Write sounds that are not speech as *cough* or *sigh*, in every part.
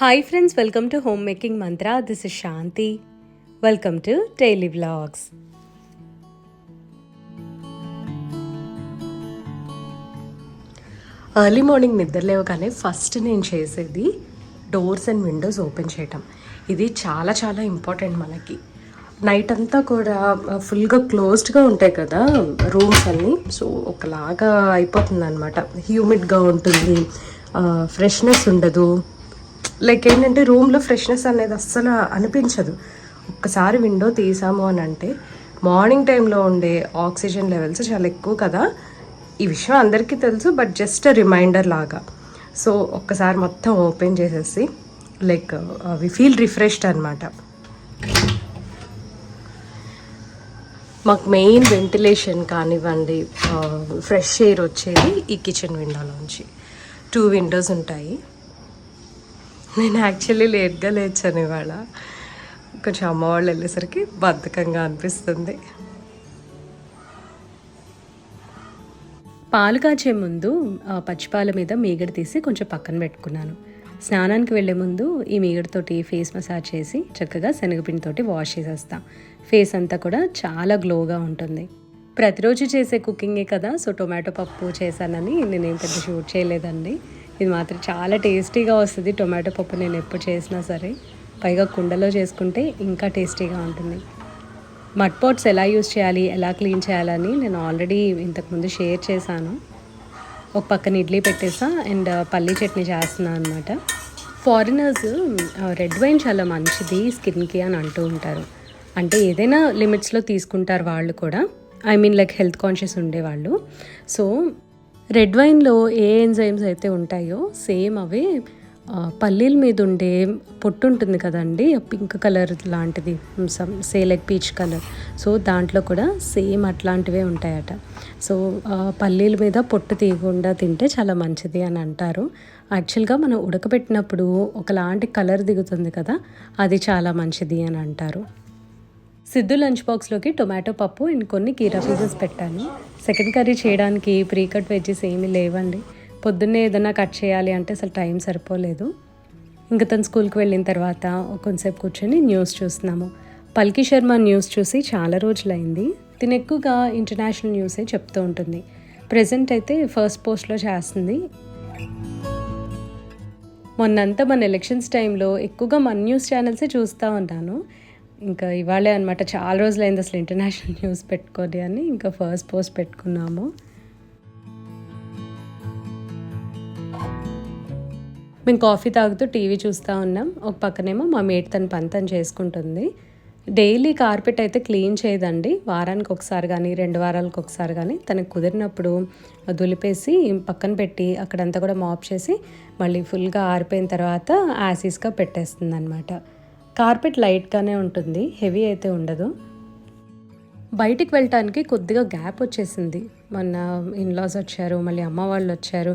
Hi friends welcome to home making mantra this is Shanti welcome to daily vlogs early morning నిద్ర లేవగానే first నేను చేసేది doors and Windows open చేయటం. ఇది చాలా చాలా ఇంపార్టెంట్ మనకి. నైట్ అంతా కూడా ఫుల్గా క్లోజ్డ్గా ఉంటాయి కదా రూమ్స్ అన్నీ. సో ఒకలాగా అయిపోతుంది అనమాట హ్యూమిడ్గా ఉంటుంది ఫ్రెష్నెస్ ఉండదు. లైక్ ఏంటంటే రూమ్లో ఫ్రెష్నెస్ అనేది అస్సలు అనిపించదు. ఒక్కసారి విండో తీసాము అని అంటే మార్నింగ్ టైంలో ఉండే ఆక్సిజన్ లెవెల్స్ చాలా ఎక్కువ కదా. ఈ విషయం అందరికీ తెలుసు బట్ జస్ట్ రిమైండర్ లాగా. సో ఒక్కసారి మొత్తం ఓపెన్ చేసేసి లైక్ వి ఫీల్ రిఫ్రెష్డ్ అనమాట మాకు మెయిన్ వెంటిలేషన్ కానివ్వండి uh, ఫ్రెష్ ఎయిర్ వచ్చేది ఈ కిచెన్ విండోలోంచి టూ విండోస్ ఉంటాయి. నేను యాక్చువల్లీ లేట్గా లేచాను ఇవాళ. కొంచెం అమ్మవాళ్ళు వెళ్ళేసరికి బద్ధకంగా అనిపిస్తుంది. పాలు కాచే ముందు పచ్చిపాల మీద మీగడ తీసి కొంచెం పక్కన పెట్టుకున్నాను. స్నానానికి వెళ్ళే ముందు ఈ మీగడతోటి ఫేస్ మసాజ్ చేసి చక్కగా శనగపిండితోటి వాష్ చేసేస్తా. ఫేస్ అంతా కూడా చాలా గ్లోగా ఉంటుంది. ప్రతిరోజు చేసే కుకింగే కదా సో టొమాటో పప్పు చేశానని నేనేం పెద్ద షూట్ చేయలేదండి. ఇది మాత్రం చాలా టేస్టీగా వస్తుంది. టొమాటో పప్పు నేను ఎప్పుడు చేసినా సరే. పైగా కుండలో చేసుకుంటే ఇంకా టేస్టీగా ఉంటుంది. మడ్ పాట్స్ ఎలా యూస్ చేయాలి ఎలా క్లీన్ చేయాలని నేను ఆల్రెడీ ఇంతకుముందు షేర్ చేశాను. ఒక పక్కన ఇడ్లీ పెట్టేసా అండ్ పల్లీ చట్నీ చేస్తున్నాను అనమాట ఫారినర్స్ రెడ్ వైన్ చాలా మంచిది స్కిన్కి అని అంటూ ఉంటారు. అంటే ఏదైనా లిమిట్స్లో తీసుకుంటారు వాళ్ళు కూడా. I mean like health conscious ఉండేవాళ్ళు. సో రెడ్ వైన్లో ఏ ఎంజైమ్స్ అయితే ఉంటాయో సేమ్ అవే పల్లీల మీద ఉండే పొట్టు ఉంటుంది కదండి పింక్ కలర్ లాంటిది some say like peach colour. So దాంట్లో కూడా సేమ్ అట్లాంటివే ఉంటాయట. సో పల్లీల మీద పొట్టు తీయకుండా తింటే చాలా మంచిది అని అంటారు. యాక్చువల్గా మనం ఉడకబెట్టినప్పుడు ఒకలాంటి కలర్ దిగుతుంది కదా అది చాలా మంచిది అని అంటారు. సిద్ధు లంచ్ బాక్స్లోకి టొమాటో పప్పు అండ్ కొన్ని కీరా పీసెస్ పెట్టాను. సెకండ్ కర్రీ చేయడానికి ప్రీ కట్ వెజ్జెస్ ఏమీ లేవండి. పొద్దున్నే ఏదైనా కట్ చేయాలి అంటే అసలు టైం సరిపోలేదు. ఇంకా తను స్కూల్కి వెళ్ళిన తర్వాత కొంతసేపు కూర్చొని న్యూస్ చూస్తున్నాము. పల్కి శర్మ న్యూస్ చూసి చాలా రోజులైంది. తిను ఎక్కువగా ఇంటర్నేషనల్ న్యూసే చెప్తూ ఉంటుంది. ప్రజెంట్ అయితే ఫస్ట్ పోస్ట్లో చేస్తుంది. మొన్నంతా మన ఎలక్షన్స్ టైంలో ఎక్కువగా మన న్యూస్ ఛానల్సే చూస్తూ ఉన్నాను. ఇంకా ఇవాళే అనమాట చాలా రోజులైంది అసలు ఇంటర్నేషనల్ న్యూస్ పెట్టుకొని అని ఇంకా ఫస్ట్ పోస్ట్ పెట్టుకున్నాము. మేము కాఫీ తాగుతూ టీవీ చూస్తూ ఉన్నాం. ఒక పక్కనేమో మా మేట్ తన పని తను చేసుకుంటుంది. డైలీ కార్పెట్ అయితే క్లీన్ చేయదండి. వారానికి ఒకసారి కానీ రెండు వారాలకు ఒకసారి కానీ తనకు కుదిరినప్పుడు దులిపేసి పక్కన పెట్టి అక్కడంతా కూడా మాప్ చేసి మళ్ళీ ఫుల్గా ఆరిపోయిన తర్వాత యాసిస్గా పెట్టేస్తుంది అనమాట కార్పెట్ లైట్గానే ఉంటుంది హెవీ అయితే ఉండదు. బయటికి వెళ్ళటానికి కొద్దిగా గ్యాప్ వచ్చేసింది. మొన్న ఇన్లాస్ వచ్చారు మళ్ళీ అమ్మ వాళ్ళు వచ్చారు.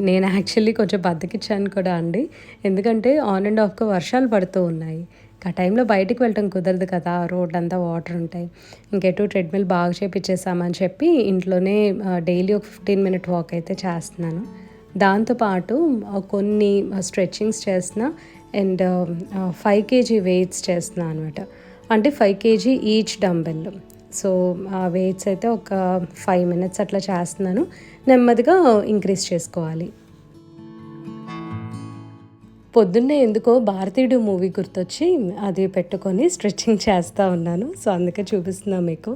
నేను యాక్చువల్లీ కొంచెం బద్దకిచ్చాను కూడా అండి. ఎందుకంటే ఆన్ అండ్ ఆఫ్గా వర్షాలు పడుతూ ఉన్నాయి. ఆ టైంలో బయటికి వెళ్ళటం కుదరదు కదా రోడ్ అంతా వాటర్ ఉంటాయి. ఇంకెటు ట్రెడ్మిల్ బాగా చేపించేసామని చెప్పి ఇంట్లోనే డైలీ ఒక ఫిఫ్టీన్ మినిట్ వాక్ అయితే చేస్తున్నాను. దాంతోపాటు కొన్ని స్ట్రెచ్చింగ్స్ చేసిన and um, five KG weights చేస్తున్నాను అనమాట అంటే five KG each dumbbell so ఆ వెయిట్స్ అయితే ఒక ఫైవ్ మినిట్స్ అట్లా చేస్తున్నాను. నెమ్మదిగా ఇంక్రీజ్ చేసుకోవాలి. పొద్దున్నే ఎందుకో భారతీయుడు మూవీ గుర్తొచ్చి అది పెట్టుకొని స్ట్రెచ్చింగ్ చేస్తూ ఉన్నాను. సో అందుకే చూపిస్తున్నా మీకు.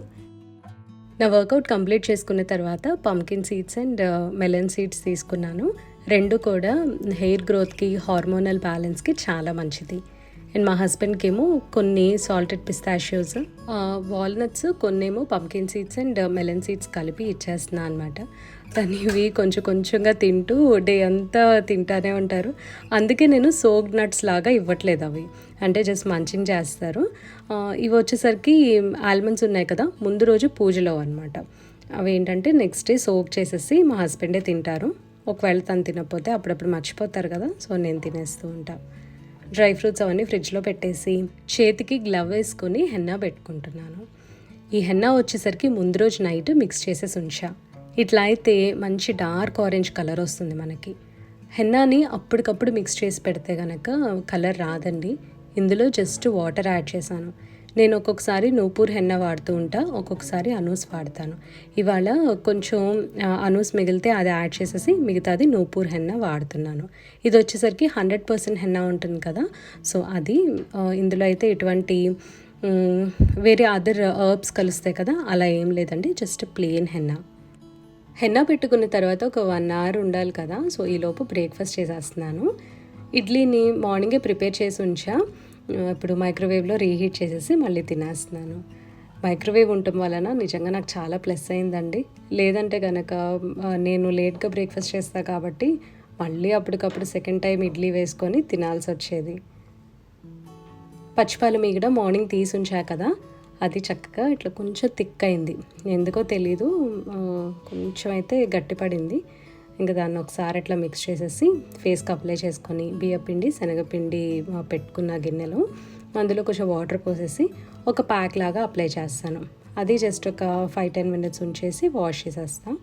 నా వర్కౌట్ కంప్లీట్ చేసుకున్న తర్వాత pumpkin seeds and melon seeds తీసుకున్నాను. రెండు కూడా హెయిర్ గ్రోత్కి హార్మోనల్ బ్యాలెన్స్కి చాలా మంచిది. అండ్ మా హస్బెండ్కి ఏమో కొన్ని సాల్టెడ్ పిస్తాషియోస్ వాల్నట్స్ కొన్నేమో pumpkin seeds and melon seeds కలిపి ఇచ్చేస్తున్నా అనమాట తను ఇవి కొంచెం కొంచెంగా తింటూ డే అంతా తింటానే ఉంటారు. అందుకే నేను సోక్ నట్స్ లాగా ఇవ్వట్లేదు అవి. అంటే జస్ట్ మంచింగ్ చేస్తారు. ఇవి వచ్చేసరికి ఆల్మండ్స్ ఉన్నాయి కదా ముందు రోజు పూజలో అనమాట అవి ఏంటంటే నెక్స్ట్ డే సోక్ చేసేసి మా హస్బెండే తింటారు. ఒకవేళ తను తినకపోతే అప్పుడప్పుడు మర్చిపోతారు కదా సో నేను తినేస్తూ ఉంటాను డ్రై ఫ్రూట్స్ అవన్నీ ఫ్రిడ్జ్లో పెట్టేసి చేతికి గ్లవ్ వేసుకొని హెన్నా పెట్టుకుంటున్నాను. ఈ హెన్నా వచ్చేసరికి ముందు రోజు నైట్ మిక్స్ చేసేసి ఉంచా. ఇట్లా అయితే మంచి డార్క్ ఆరెంజ్ కలర్ వస్తుంది మనకి. హెన్నాని అప్పటికప్పుడు మిక్స్ చేసి పెడితే కనుక కలర్ రాదండి. ఇందులో జస్ట్ వాటర్ యాడ్ చేశాను. నేను ఒక్కొక్కసారి నూపూర్ హెన్న వాడుతూ ఉంటా ఒక్కొక్కసారి అనూస్ వాడతాను. ఇవాళ కొంచెం అనూస్ మిగిలితే అది యాడ్ చేసేసి మిగతాది నూపూర్ హెన్న వాడుతున్నాను. ఇది వచ్చేసరికి హండ్రెడ్ పర్సెంట్ హెన్న ఉంటుంది కదా సో అది ఇందులో అయితే ఎటువంటి వేరే అదర్ హర్బ్స్ కలుస్తాయి కదా అలా ఏం లేదండి జస్ట్ ప్లెయిన్ హెన్నా. హెన్నా పెట్టుకున్న తర్వాత ఒక వన్ అవర్ ఉండాలి కదా సో ఈలోపు బ్రేక్ఫాస్ట్ చేసేస్తున్నాను. ఇడ్లీని మార్నింగే ప్రిపేర్ చేసి ఉంచా. ఇప్పుడు మైక్రోవేవ్లో రీహీట్ చేసేసి మళ్ళీ తినేస్తున్నాను. మైక్రోవేవ్ ఉండటం వలన నిజంగా నాకు చాలా ప్లస్ అయిందండి. లేదంటే కనుక నేను లేట్గా బ్రేక్ఫాస్ట్ చేస్తా కాబట్టి మళ్ళీ అప్పటికప్పుడు సెకండ్ టైం ఇడ్లీ వేసుకొని తినాల్సి వచ్చేది. పచ్చిపాలు మీగడ మార్నింగ్ తీసి ఉంచా కదా అది చక్కగా ఇట్లా కొంచెం థిక్ అయింది. ఎందుకో తెలీదు కొంచెం అయితే గట్టిపడింది. ఇంకా దాన్ని ఒకసారి అట్లా మిక్స్ చేసేసి ఫేస్కి అప్లై చేసుకొని బియ్యపిండి శనగపిండి పెట్టుకున్న గిన్నెలో అందులో కొంచెం వాటర్ పోసేసి ఒక ప్యాక్ లాగా అప్లై చేస్తాను. అది జస్ట్ ఒక ఫైవ్ టెన్ మినిట్స్ ఉంచేసి వాష్ చేసేస్తాను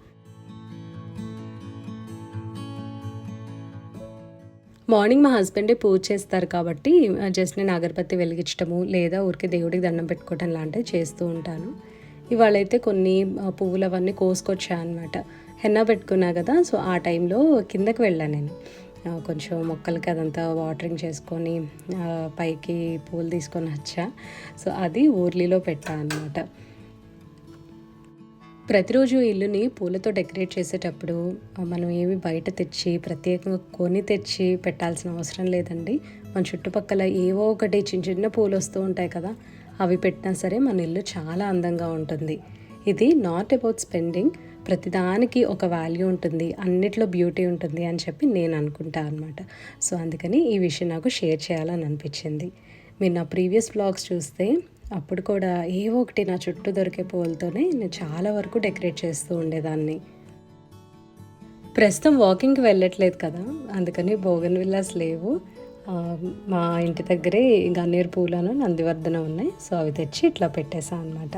మార్నింగ్ మా హస్బెండే పూజ చేస్తారు కాబట్టి జస్ట్ నేను అగరబత్తి వెలిగించడము లేదా ఊరికి దేవుడికి దండం పెట్టుకోవటం లాంటివి చేస్తూ ఉంటాను. ఇవాళైతే కొన్ని పువ్వులు అవన్నీ కోసుకొచ్చాయి అనమాట హెన్నా పెట్టుకున్నా కదా సో ఆ టైంలో కిందకి వెళ్ళాను నేను. కొంచెం మొక్కలకి అదంతా వాటరింగ్ చేసుకొని పైకి పూలు తీసుకొని వచ్చా. సో అది ఊర్లీలో పెట్టా అనమాట ప్రతిరోజు ఇల్లుని పూలతో డెకరేట్ చేసేటప్పుడు మనం ఏమి బయట తెచ్చి ప్రత్యేకంగా కొని తెచ్చి పెట్టాల్సిన అవసరం లేదండి. మన చుట్టుపక్కల ఏవో ఒకటి చిన్న చిన్న పూలు వస్తూ ఉంటాయి కదా అవి పెట్టినా సరే మన ఇల్లు చాలా అందంగా ఉంటుంది. ఇది నాట్ అబౌట్ స్పెండింగ్ ప్రతిదానికి ఒక వాల్యూ ఉంటుంది అన్నిట్లో బ్యూటీ ఉంటుంది అని చెప్పి నేను అనుకుంటా అనమాట సో అందుకని ఈ విషయం నాకు షేర్ చేయాలని అనిపించింది. మీరు నా ప్రీవియస్ బ్లాగ్స్ చూస్తే అప్పుడు కూడా ఏవో ఒకటి నా చుట్టూ దొరికే పూలతోనే నేను చాలా వరకు డెకరేట్ చేస్తూ ఉండేదాన్ని. ప్రస్తుతం వాకింగ్కి వెళ్ళట్లేదు కదా అందుకని బోగన్ విల్లాస్ లేవు. మా ఇంటి దగ్గరే గన్నేరు పూలను నందివర్ధన ఉన్నాయి. సో అవి తెచ్చి ఇట్లా పెట్టేసా అనమాట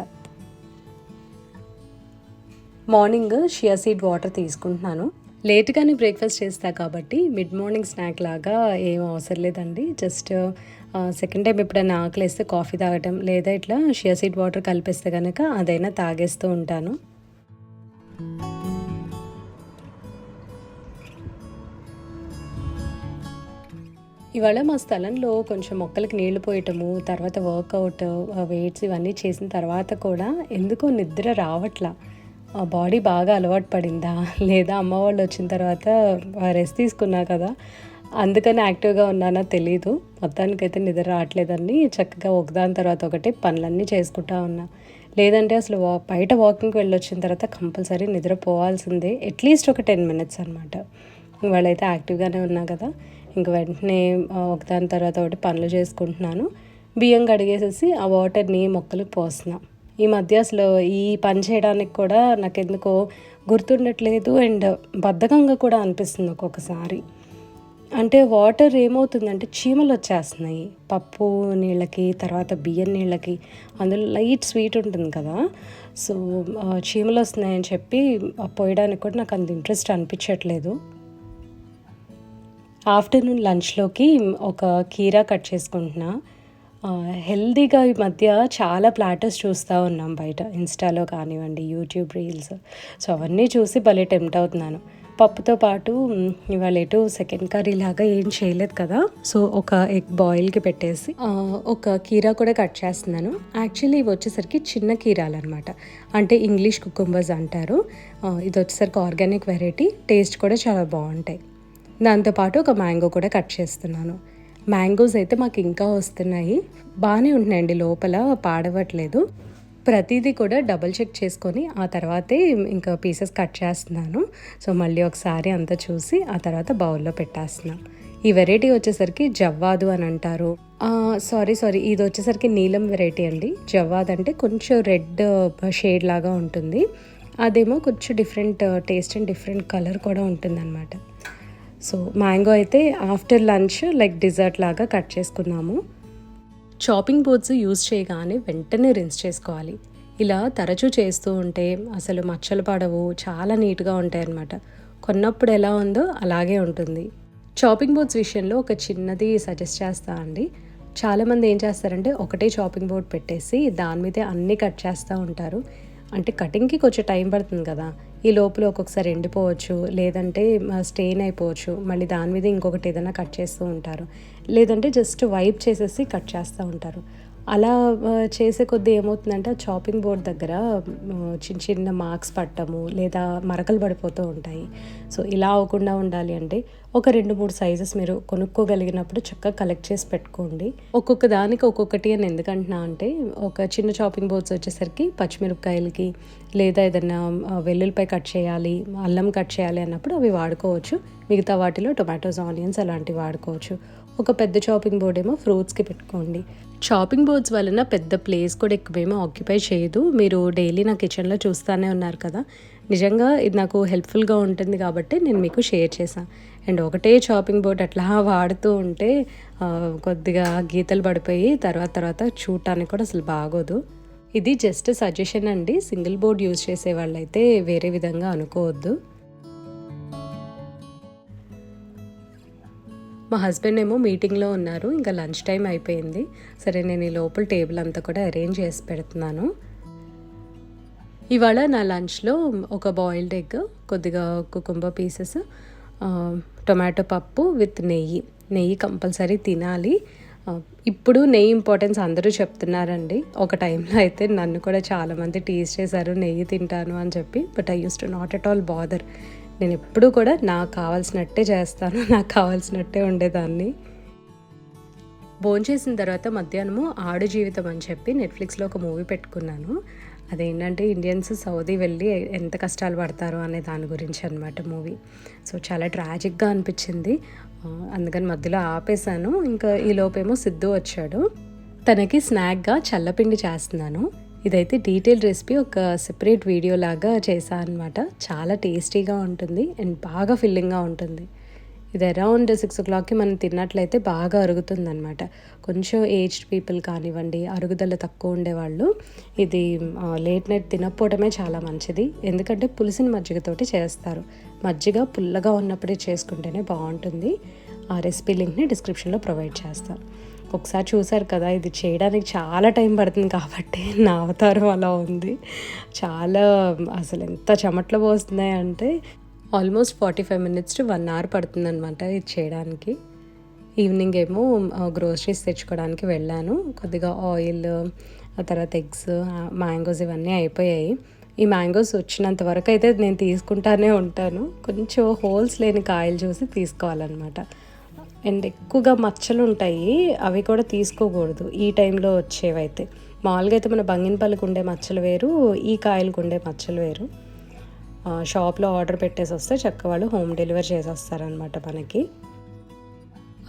మార్నింగ్ షియా సీడ్ వాటర్ తీసుకుంటున్నాను. లేట్గానే బ్రేక్ఫాస్ట్ చేస్తా కాబట్టి మిడ్ మార్నింగ్ స్నాక్ లాగా ఏం అవసరం లేదండి. జస్ట్ సెకండ్ టైం ఎప్పుడైనా ఆకలిస్తే కాఫీ తాగటం లేదా ఇట్లా షియా సీడ్ వాటర్ కలిపేస్తే కనుక అదైనా తాగేస్తూ ఉంటాను. ఇవాళ మా స్థలంలో కొంచెం మొక్కలకి నీళ్ళు పోయటము తర్వాత వర్కౌట్ వెయిట్స్ ఇవన్నీ చేసిన తర్వాత కూడా ఎందుకో నిద్ర రావట్లా. ఆ బాడీ బాగా అలవాటు పడిందా? లేదా అమ్మ వాళ్ళు వచ్చిన తర్వాత రెస్ట్ తీసుకున్నా కదా? అందుకని యాక్టివ్గా ఉన్నానో తెలీదు. మొత్తానికైతే నిద్ర రావట్లేదని చక్కగా ఒకదాని తర్వాత ఒకటి పనులన్నీ చేసుకుంటా ఉన్నా. లేదంటే అసలు వా బయట వాకింగ్కి వెళ్ళొచ్చిన తర్వాత కంపల్సరీ నిద్ర పోవాల్సిందే అట్లీస్ట్ ఒక టెన్ మినిట్స్ అనమాట ఇవాళైతే యాక్టివ్గానే ఉన్నా కదా? ఇంక వెంటనే ఒకదాని తర్వాత ఒకటి పనులు చేసుకుంటున్నాను. బియ్యం కడిగేసేసి ఆ వాటర్ని మొక్కలకు పోస్తున్నాను ఈ మధ్య అసలు ఈ పని చేయడానికి కూడా నాకు ఎందుకో గుర్తుండట్లేదు. అండ్ బద్ధకంగా కూడా అనిపిస్తుంది ఒక్కొక్కసారి. అంటే వాటర్ ఏమవుతుందంటే చీమలు వచ్చేస్తున్నాయి. పప్పు నీళ్ళకి తర్వాత బియ్యం నీళ్ళకి. అందులో లైట్ స్వీట్ ఉంటుంది కదా. సో చీమలు వస్తున్నాయని చెప్పి పోయడానికి కూడా నాకు అంత ఇంట్రెస్ట్ అనిపించట్లేదు. ఆఫ్టర్నూన్ లంచ్లోకి ఒక కీరా కట్ చేసుకుంటున్నా. హెల్దీగా ఈ మధ్య చాలా ప్లాటర్స్ చూస్తూ ఉన్నాం బయట. ఇన్స్టాలో కానివ్వండి యూట్యూబ్ రీల్స్. సో అవన్నీ చూసి భలే టెంప్ట్ అవుతున్నాను. పప్పుతో పాటు ఇవాళ ఎటు సెకండ్ కర్రీ లాగా ఏం చేయలేదు కదా. సో ఒక ఎగ్ బాయిల్కి పెట్టేసి ఒక కీరా కూడా కట్ చేస్తున్నాను. యాక్చువల్లీ ఇవి వచ్చేసరికి చిన్న కీరాలు అనమాట అంటే ఇంగ్లీష్ కుకుంబర్స్ అంటారు. ఇది వచ్చేసరికి ఆర్గానిక్ వెరైటీ. టేస్ట్ కూడా చాలా బాగుంటాయి. దాంతోపాటు ఒక మ్యాంగో కూడా కట్ చేస్తున్నాను. మ్యాంగోస్ అయితే మాకు ఇంకా వస్తున్నాయి. బాగానే ఉంటున్నాయండి. లోపల పాడవట్లేదు. ప్రతిదీ కూడా డబుల్ చెక్ చేసుకొని ఆ తర్వాతే ఇంకా పీసెస్ కట్ చేస్తున్నాను. సో మళ్ళీ ఒకసారి అంతా చూసి ఆ తర్వాత బౌల్లో పెట్టేస్తున్నాను ఈ వెరైటీ వచ్చేసరికి జవ్వాదు అని అంటారు. Sorry sorry. ఇది వచ్చేసరికి నీలం వెరైటీ అండి. జవ్వాద్ అంటే కొంచెం రెడ్ షేడ్ లాగా ఉంటుంది. అదేమో కొంచెం different taste and different colour కూడా ఉంటుందన్నమాట. సో మ్యాంగో అయితే ఆఫ్టర్ లంచ్ లైక్ డిజర్ట్ లాగా కట్ చేసుకున్నాము. చాపింగ్ బోర్డ్స్ యూజ్ చేయగానే వెంటనే రిన్స్ చేసుకోవాలి. ఇలా తరచూ చేస్తూ ఉంటే అసలు మచ్చలు పడవు చాలా నీట్గా ఉంటాయి అన్నమాట. కొన్నప్పుడు ఎలా ఉందో అలాగే ఉంటుంది. చాపింగ్ బోర్డ్స్ విషయంలో ఒక చిన్నది సజెస్ట్ చేస్తా అండి. చాలామంది ఏం చేస్తారంటే ఒకటే చాపింగ్ బోర్డ్ పెట్టేసి దాని మీదే అన్నీ కట్ చేస్తూ ఉంటారు. అంటే కటింగ్కి కొంచెం టైం పడుతుంది కదా. ఈ లోపల ఒక్కొక్కసారి ఎండిపోవచ్చు లేదంటే స్టెయిన్ అయిపోవచ్చు. మళ్ళీ దాని మీద ఇంకొకటి ఏదైనా కట్ చేస్తూ ఉంటారు. లేదంటే జస్ట్ వైప్ చేసేసి కట్ చేస్తూ ఉంటారు. అలా చేసే కొద్దీ ఏమవుతుందంటే ఆ చాపింగ్ బోర్డ్ దగ్గర చిన్న చిన్న మార్క్స్ పట్టము లేదా మరకలు పడిపోతూ ఉంటాయి. సో ఇలా అవ్వకుండా ఉండాలి అంటే ఒక రెండు మూడు సైజెస్ మీరు కొనుక్కోగలిగినప్పుడు చక్కగా కలెక్ట్ చేసి పెట్టుకోండి. ఒక్కొక్క దానికి ఒక్కొక్కటి అని ఎందుకంటున్నా అంటే ఒక చిన్న చాపింగ్ బోర్డ్స్ వచ్చేసరికి పచ్చిమిరపకాయలకి లేదా ఏదైనా వెల్లుల్లిపై వెల్లుల్లిపాయ కట్ చేయాలి అల్లం కట్ చేయాలి అన్నప్పుడు అవి వాడుకోవచ్చు. మిగతా వాటిలో టొమాటోస్ ఆనియన్స్ అలాంటివి వాడుకోవచ్చు. ఒక పెద్ద చాపింగ్ బోర్డ్ ఏమో ఫ్రూట్స్కి పెట్టుకోండి. చాపింగ్ బోర్డ్స్ వలన పెద్ద ప్లేస్ కూడా ఎక్కువేమీ ఆక్యుపై చేయదు. మీరు డైలీ నా కిచెన్లో చూస్తూనే ఉన్నారు కదా. నిజంగా ఇది నాకు హెల్ప్ఫుల్గా ఉంటుంది కాబట్టి నేను మీకు షేర్ చేశాను అండ్ ఒకటే చాపింగ్ బోర్డ్ అట్లా వాడుతూ ఉంటే కొద్దిగా గీతలు పడిపోయి తర్వాత తర్వాత చూడటానికి కూడా అసలు బాగోదు. ఇది జస్ట్ సజెషన్ అండి. సింగిల్ బోర్డ్ యూజ్ చేసే వాళ్ళైతే వేరే విధంగా అనుకోవద్దు. మా హస్బెండ్ ఏమో మీటింగ్లో ఉన్నారు. ఇంకా లంచ్ టైం అయిపోయింది. సరే నేను ఈ లోపల టేబుల్ అంతా కూడా అరేంజ్ చేసి పెడుతున్నాను. ఇవాళ నా లంచ్లో ఒక బాయిల్డ్ ఎగ్ కొద్దిగా కుకుంబ పీసెస్ టొమాటో పప్పు విత్ నెయ్యి. నెయ్యి కంపల్సరీ తినాలి. ఇప్పుడు నెయ్యి ఇంపార్టెన్స్ అందరూ చెప్తున్నారండి. ఒక టైంలో అయితే నన్ను కూడా చాలామంది టీస్ చేశారు నెయ్యి తింటాను అని చెప్పి. But I use to not at all bother. నేను ఎప్పుడూ కూడా నాకు కావాల్సినట్టే చేస్తాను *laughs* నాకు కావాల్సినట్టే ఉండేదాన్ని. భోంచేసిన తర్వాత మధ్యాహ్నము ఆడు జీవితం అని చెప్పి నెట్ఫ్లిక్స్లో ఒక మూవీ పెట్టుకున్నాను. అదేంటంటే ఇండియన్స్ సౌదీ వెళ్ళి ఎంత కష్టాలు పడతారు అనే దాని గురించి అనమాట మూవీ. సో చాలా ట్రాజిక్గా అనిపించింది. అందుకని మధ్యలో ఆపేశాను. ఇంకా ఈ లోపేమో సిద్ధు వచ్చాడు. తనకి స్నాక్గా చల్లపిండి చేస్తున్నాను. ఇదైతే డీటెయిల్ రెసిపీ ఒక సెపరేట్ వీడియో లాగా చేశాను అనమాట చాలా టేస్టీగా ఉంటుంది అండ్ బాగా ఫిల్లింగ్గా ఉంటుంది. ఇది అరౌండ్ సిక్స్ ఓ క్లాక్కి మనం తిన్నట్లయితే బాగా అరుగుతుందన్నమాట. కొంచెం ఏజ్డ్ పీపుల్ కానివ్వండి అరుగుదల తక్కువ ఉండేవాళ్ళు ఇది లేట్ నైట్ తినకపోవడమే చాలా మంచిది. ఎందుకంటే పులిసిన మజ్జిగతోటి చేస్తారు. మజ్జిగ పుల్లగా ఉన్నప్పుడే చేసుకుంటేనే బాగుంటుంది. ఆ రెసిపీ లింక్ని డిస్క్రిప్షన్లో ప్రొవైడ్ చేస్తాను ఒకసారి చూసారు కదా ఇది చేయడానికి చాలా టైం పడుతుంది కాబట్టి *laughs* నా అవతారం అలా ఉంది. చాలా అసలు ఎంత చెమట్లు పోస్తున్నాయి అంటే almost forty five minutes to one hour పడుతుందన్నమాట ఇది చేయడానికి. ఈవినింగ్ ఏమో గ్రోసరీస్ తెచ్చుకోవడానికి వెళ్ళాను. కొద్దిగా ఆయిల్ ఆ తర్వాత ఎగ్స్ మ్యాంగోస్ ఇవన్నీ అయిపోయాయి. ఈ మ్యాంగోస్ వచ్చినంత వరకు అయితే నేను తీసుకుంటానే ఉంటాను. కొంచెం హోల్స్ లేని కాయలు చూసి తీసుకోవాలన్నమాట. అండ్ ఎక్కువగా మచ్చలు ఉంటాయి అవి కూడా తీసుకోకూడదు ఈ టైంలో వచ్చేవైతే. మామూలుగా అయితే మన బంగినపల్లికి ఉండే మచ్చలు వేరు ఈ కాయలకు ఉండే మచ్చలు వేరు. షాప్లో ఆర్డర్ పెట్టేసి వస్తే చక్క వాళ్ళు హోమ్ డెలివరీ చేసేస్తారనమాట మనకి.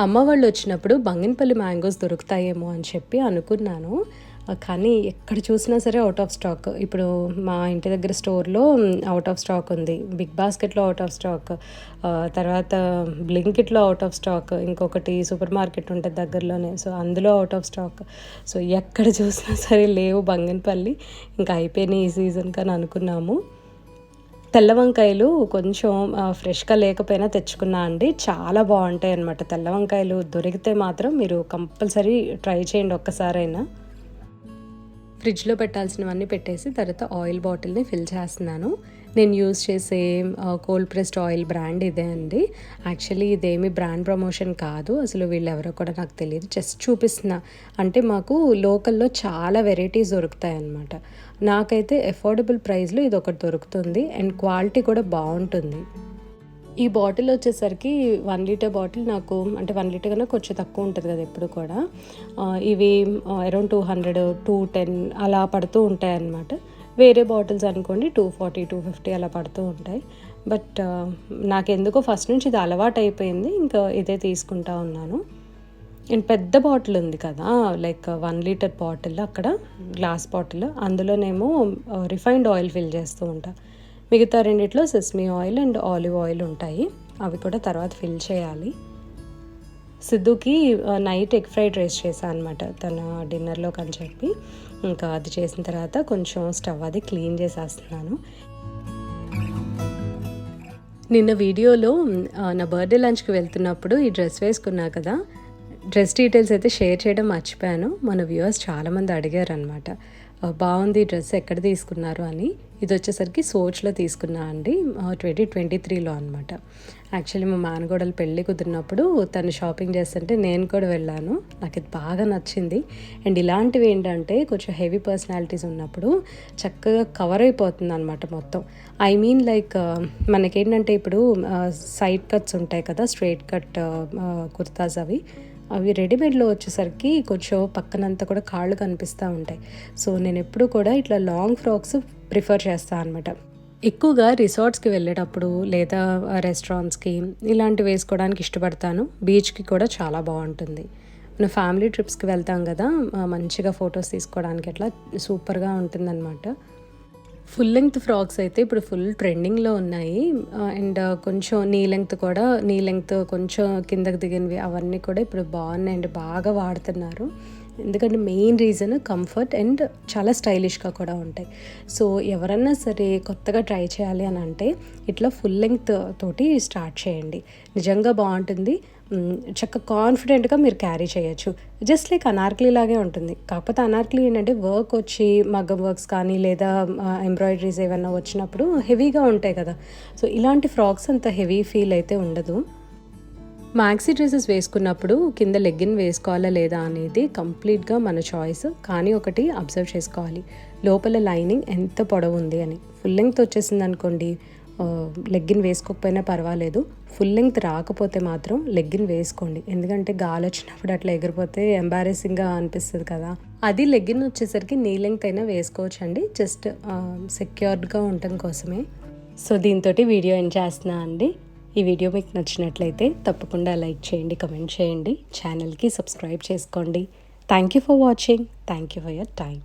అమ్మ వాళ్ళు వచ్చినప్పుడు బంగినపల్లి మ్యాంగోస్ దొరుకుతాయేమో అని చెప్పి అనుకున్నాను. కానీ ఎక్కడ చూసినా సరే అవుట్ ఆఫ్ స్టాక్ ఇప్పుడు మా ఇంటి దగ్గర స్టోర్లో అవుట్ ఆఫ్ స్టాక్ ఉంది. బిగ్ బాస్కెట్లో అవుట్ ఆఫ్ స్టాక్ తర్వాత బ్లింకిట్లో అవుట్ ఆఫ్ స్టాక్ ఇంకొకటి సూపర్ మార్కెట్ ఉంటుంది దగ్గరలోనే. సో అందులో అవుట్ ఆఫ్ స్టాక్ సో ఎక్కడ చూసినా సరే లేవు బంగినపల్లి. ఇంకా అయిపోయినాయి ఈ సీజన్ కానీ అనుకున్నాము. తెల్ల వంకాయలు కొంచెం ఫ్రెష్గా లేకపోయినా తెచ్చుకున్నా అండి. చాలా బాగుంటాయి అన్నమాట తెల్ల వంకాయలు. దొరికితే మాత్రం మీరు కంపల్సరీ ట్రై చేయండి ఒక్కసారైనా. ఫ్రిడ్జ్లో పెట్టాల్సినవన్నీ పెట్టేసి తర్వాత ఆయిల్ బాటిల్ని ఫిల్ చేస్తున్నాను. నేను యూజ్ చేసే కోల్డ్ ప్రెస్డ్ ఆయిల్ బ్రాండ్ ఇదే అండి. యాక్చువల్లీ ఇదేమి బ్రాండ్ ప్రమోషన్ కాదు. అసలు వీళ్ళు ఎవరో కూడా నాకు తెలియదు. జస్ట్ చూపిస్తున్నా. అంటే మాకు లోకల్లో చాలా వెరైటీస్ దొరుకుతాయి అన్నమాట నాకైతే అఫోర్డబుల్ ప్రైస్లో ఇది ఒకటి దొరుకుతుంది. అండ్ క్వాలిటీ కూడా బాగుంటుంది. ఈ బాటిల్ వచ్చేసరికి వన్ లీటర్ బాటిల్ నాకు అంటే వన్ లీటర్ కన్నా కొంచెం తక్కువ ఉంటుంది కదా ఎప్పుడు కూడా. ఇవి around two hundred two ten అలా పడుతూ ఉంటాయి అన్నమాట. వేరే బాటిల్స్ అనుకోండి టూ ఫార్టీ టూ ఫిఫ్టీ అలా పడుతూ ఉంటాయి. బట్ నాకెందుకో ఫస్ట్ నుంచి ఇది అలవాటు అయిపోయింది ఇంకా ఇదే తీసుకుంటా ఉన్నాను. అండ్ పెద్ద బాటిల్ ఉంది కదా లైక్ వన్ లీటర్ బాటిల్ అక్కడ గ్లాస్ బాటిల్. అందులోనేమో రిఫైన్డ్ ఆయిల్ ఫిల్ చేస్తూ ఉంటాను మిగతా రెండిట్లో sesame oil and olive oil ఉంటాయి. అవి కూడా తర్వాత ఫిల్ చేయాలి. సిద్ధుకి నైట్ ఎగ్ ఫ్రైడ్ రైస్ చేశాను అనమాట తన డిన్నర్లోకి అని చెప్పి. ఇంకా అది చేసిన తర్వాత కొంచెం స్టవ్ అది క్లీన్ చేసేస్తున్నాను. నిన్న వీడియోలో నా బర్త్డే లంచ్కి వెళ్తున్నప్పుడు ఈ డ్రెస్ వేసుకున్నా కదా. డ్రెస్ డీటెయిల్స్ అయితే షేర్ చేయడం మర్చిపోయాను. మన వ్యూవర్స్ చాలామంది అడిగారు అనమాట బాగుంది డ్రెస్ ఎక్కడ తీసుకున్నారు అని. ఇది వచ్చేసరికి సోచ్లో తీసుకున్నా అండి ట్వంటీ ట్వంటీ త్రీలో అనమాట యాక్చువల్లీ మా మానగోడలు పెళ్ళి కుదిరినప్పుడు తను షాపింగ్ చేస్తుంటే నేను కూడా వెళ్ళాను. నాకు ఇది బాగా నచ్చింది. అండ్ ఇలాంటివి ఏంటంటే కొంచెం హెవీ పర్సనాలిటీస్ ఉన్నప్పుడు చక్కగా కవర్ అయిపోతుంది అనమాట మొత్తం ఐ మీన్ లైక్ మనకేంటంటే ఇప్పుడు uh, సైడ్ కట్స్ ఉంటాయి కదా straight cut uh, uh, kurtas అవి. అవి రెడీమేడ్లో వచ్చేసరికి కొంచెం పక్కనంతా కూడా కాళ్ళు కనిపిస్తూ ఉంటాయి. సో నేను ఎప్పుడు కూడా ఇట్లా లాంగ్ ఫ్రాక్స్ ప్రిఫర్ చేస్తాను అనమాట ఎక్కువగా రిసార్ట్స్కి వెళ్ళేటప్పుడు లేదా రెస్టారెంట్స్కి ఇలాంటివి వేసుకోవడానికి ఇష్టపడతాను. బీచ్కి కూడా చాలా బాగుంటుంది. మన ఫ్యామిలీ ట్రిప్స్కి వెళ్తాం కదా మంచిగా ఫొటోస్ తీసుకోవడానికి అట్లా సూపర్గా ఉంటుందన్నమాట. ఫుల్ లెంగ్త్ ఫ్రాక్స్ అయితే ఇప్పుడు ఫుల్ ట్రెండింగ్లో ఉన్నాయి. Uh, అండ్ uh, కొంచెం నీ లెంగ్త్ కూడా నీ లెంగ్త్ కొంచెం కిందకు దిగినవి అవన్నీ కూడా ఇప్పుడు బాగున్నాయి అండ్ బాగా వాడుతున్నారు. ఎందుకంటే మెయిన్ రీజన్ కంఫర్ట్ అండ్ చాలా స్టైలిష్గా కూడా ఉంటాయి. సో ఎవరన్నా సరే కొత్తగా ట్రై చేయాలి అని అంటే ఇట్లా ఫుల్ లెంగ్త్ తోటి స్టార్ట్ చేయండి. నిజంగా బాగుంటుంది. చక్క కాన్ఫిడెంట్గా మీరు క్యారీ చేయొచ్చు. జస్ట్ లైక్ అనార్కలీ లాగే ఉంటుంది. కాకపోతే అనార్కలీ ఏంటంటే వర్క్ వచ్చి మగ్గం వర్క్స్ కానీ లేదా ఎంబ్రాయిడరీస్ ఏమైనా వచ్చినప్పుడు హెవీగా ఉంటాయి కదా. సో ఇలాంటి ఫ్రాక్స్ అంత హెవీ ఫీల్ అయితే ఉండదు. మ్యాక్సీ డ్రెస్సెస్ వేసుకున్నప్పుడు కింద లెగ్గిన్ వేసుకోవాలా లేదా అనేది కంప్లీట్గా మన చాయిస్. కానీ ఒకటి అబ్జర్వ్ చేసుకోవాలి. లోపల లైనింగ్ ఎంత పొడవు ఉంది అని. ఫుల్ లెంగ్త్ వచ్చేసింది అనుకోండి లెగ్గిన్ వేసుకోకపోయినా పర్వాలేదు. ఫుల్ లెంగ్త్ రాకపోతే మాత్రం లెగ్గిన్ వేసుకోండి. ఎందుకంటే గాలి వచ్చినప్పుడు అట్లా ఎగిరిపోతే ఎంబారెసింగ్గా అనిపిస్తుంది కదా. అది లెగ్గిన్ వచ్చేసరికి నీ లెంగ్త్ అయినా వేసుకోవచ్చండి. జస్ట్ సెక్యూర్డ్గా ఉండటం కోసమే. సో దీంతో వీడియో ఏం చేస్తున్నా అండి. ఈ వీడియో మీకు నచ్చినట్లయితే తప్పకుండా లైక్ చేయండి కమెంట్ చేయండి. ఛానల్కి సబ్స్క్రైబ్ చేసుకోండి. Thank you for watching. Thank you for your time